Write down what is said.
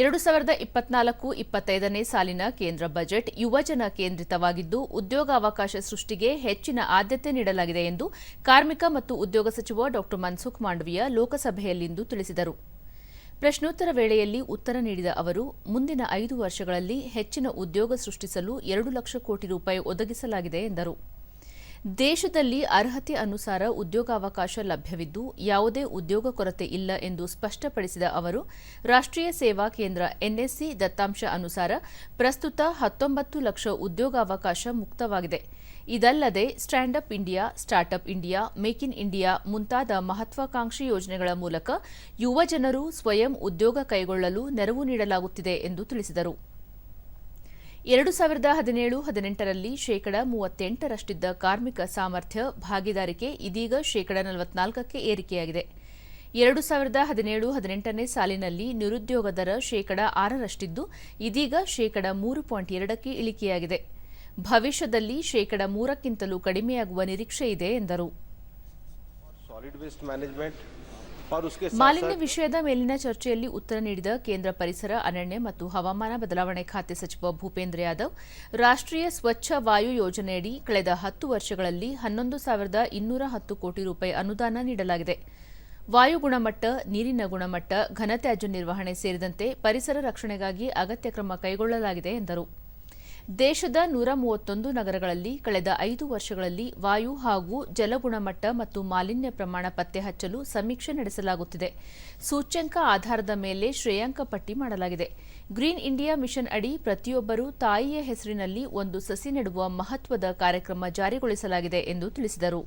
ಎರಡು ಸಾವಿರದ ಇಪ್ಪತ್ನಾಲ್ಕು ಇಪ್ಪತ್ತೈದನೇ ಸಾಲಿನ ಕೇಂದ್ರ ಬಜೆಟ್ ಯುವಜನ ಕೇಂದ್ರಿತವಾಗಿದ್ದು, ಉದ್ಯೋಗಾವಕಾಶ ಸೃಷ್ಟಿಗೆ ಹೆಚ್ಚಿನ ಆದ್ಯತೆ ನೀಡಲಾಗಿದೆ ಎಂದು ಕಾರ್ಮಿಕ ಮತ್ತು ಉದ್ಯೋಗ ಸಚಿವ ಡಾ ಮನ್ಸುಖ್ ಮಾಂಡವಿಯ ಲೋಕಸಭೆಯಲ್ಲಿಂದು ತಿಳಿಸಿದರು. ಪ್ರಶ್ನೋತ್ತರ ವೇಳೆಯಲ್ಲಿ ಉತ್ತರ ನೀಡಿದ ಅವರು, ಮುಂದಿನ ಐದು ವರ್ಷಗಳಲ್ಲಿ ಹೆಚ್ಚಿನ ಉದ್ಯೋಗ ಸೃಷ್ಟಿಸಲು ಎರಡು ಲಕ್ಷ ಕೋಟಿ ರೂಪಾಯಿ ಒದಗಿಸಲಾಗಿದೆ ಎಂದರು. ದೇಶದಲ್ಲಿ ಅರ್ಹತೆ ಅನುಸಾರ ಉದ್ಯೋಗಾವಕಾಶ ಲಭ್ಯವಿದ್ದು ಯಾವುದೇ ಉದ್ಯೋಗ ಕೊರತೆ ಇಲ್ಲ ಎಂದು ಸ್ಪಷ್ಟಪಡಿಸಿದ ಅವರು, ರಾಷ್ಟ್ರೀಯ ಸೇವಾ ಕೇಂದ್ರ ಎನ್ಎಸ್ಸಿ ದತ್ತಾಂಶ ಅನುಸಾರ ಪ್ರಸ್ತುತ ಹತ್ತೊಂಬತ್ತು ಲಕ್ಷ ಉದ್ಯೋಗಾವಕಾಶ ಮುಕ್ತವಾಗಿದೆ. ಇದಲ್ಲದೆ stand up India startup India, make in India ಮುಂತಾದ ಮಹತ್ವಾಕಾಂಕ್ಷಿ ಯೋಜನೆಗಳ ಮೂಲಕ ಯುವ ಜನರು ಸ್ವಯಂ ಉದ್ಯೋಗ ಕೈಗೊಳ್ಳಲು ನೆರವು ನೀಡಲಾಗುತ್ತಿದೆ ಎಂದು ತಿಳಿಸಿದರು. ಎರಡು ಸಾವಿರದ ಹದಿನೇಳು ಹದಿನೆಂಟರಲ್ಲಿ ಶೇಕಡ ಮೂವತ್ತೆಂಟರಷ್ಟಿದ್ದ ಕಾರ್ಮಿಕ ಸಾಮರ್ಥ್ಯ ಭಾಗಿದಾರಿಕೆ ಇದೀಗ ಶೇಕಡ ನಲವತ್ನಾಲ್ಕಕ್ಕೆ ಏರಿಕೆಯಾಗಿದೆ. ಎರಡು ಸಾವಿರದ ಹದಿನೇಳು ಹದಿನೆಂಟನೇ ಸಾಲಿನಲ್ಲಿ ನಿರುದ್ಯೋಗ ದರ ಶೇಕಡ ಆರರಷ್ಟಿದ್ದು ಇದೀಗ ಶೇಕಡ ಮೂರು ಪಾಯಿಂಟ್ ಎರಡಕ್ಕೆ ಇಳಿಕೆಯಾಗಿದೆ. ಭವಿಷ್ಯದಲ್ಲಿ ಶೇಕಡ ಮೂರಕ್ಕಿಂತಲೂ ಕಡಿಮೆಯಾಗುವ ನಿರೀಕ್ಷೆ ಇದೆ ಎಂದರು. ಮಾಲಿನ್ಯ ವಿಷಯದ ಮೇಲಿನ ಚರ್ಚೆಯಲ್ಲಿ ಉತ್ತರ ನೀಡಿದ ಕೇಂದ್ರ ಪರಿಸರ ಅರಣ್ಯ ಮತ್ತು ಹವಾಮಾನ ಬದಲಾವಣೆ ಖಾತೆ ಸಚಿವ ಭೂಪೇಂದ್ರ ಯಾದವ್ ರಾಷ್ಟ್ರೀಯ ಸ್ವಚ್ಛ ವಾಯು ಯೋಜನೆಯಡಿ ಕಳೆದ ಹತ್ತು ವರ್ಷಗಳಲ್ಲಿ ಹನ್ನೊಂದು ಸಾವಿರದ ಇನ್ನೂರ ಹತ್ತು ಕೋಟಿ ರೂಪಾಯಿ ಅನುದಾನ ನೀಡಲಾಗಿದೆ. ವಾಯು ಗುಣಮಟ್ಟ ನೀರಿನ ಗುಣಮಟ್ಟ ಘನತ್ಯಾಜ್ಯ ನಿರ್ವಹಣೆ ಸೇರಿದಂತೆ ಪರಿಸರ ರಕ್ಷಣೆಗಾಗಿ ಅಗತ್ಯ ಕ್ರಮ ಕೈಗೊಳ್ಳಲಾಗಿದೆ ಎಂದರು. ದೇಶದ ನೂರ ಮೂವತ್ತೊಂದು ನಗರಗಳಲ್ಲಿ ಕಳೆದ ಐದು ವರ್ಷಗಳಲ್ಲಿ ವಾಯು ಹಾಗೂ ಜಲಗುಣಮಟ್ಟ ಮತ್ತು ಮಾಲಿನ್ಯ ಪ್ರಮಾಣ ಪತ್ತೆ ಹಚ್ಚಲು ಸಮೀಕ್ಷೆ ನಡೆಸಲಾಗುತ್ತಿದೆ. ಸೂಚ್ಯಂಕ ಆಧಾರದ ಮೇಲೆ ಶ್ರೇಯಾಂಕ ಪಟ್ಟಿ ಮಾಡಲಾಗಿದೆ. ಗ್ರೀನ್ ಇಂಡಿಯಾ ಮಿಷನ್ ಅಡಿ ಪ್ರತಿಯೊಬ್ಬರೂ ತಾಯಿಯ ಹೆಸರಿನಲ್ಲಿ ಒಂದು ಸಸಿ ನೆಡುವ ಮಹತ್ವದ ಕಾರ್ಯಕ್ರಮ ಜಾರಿಗೊಳಿಸಲಾಗಿದೆ ಎಂದು ತಿಳಿಸಿದರು.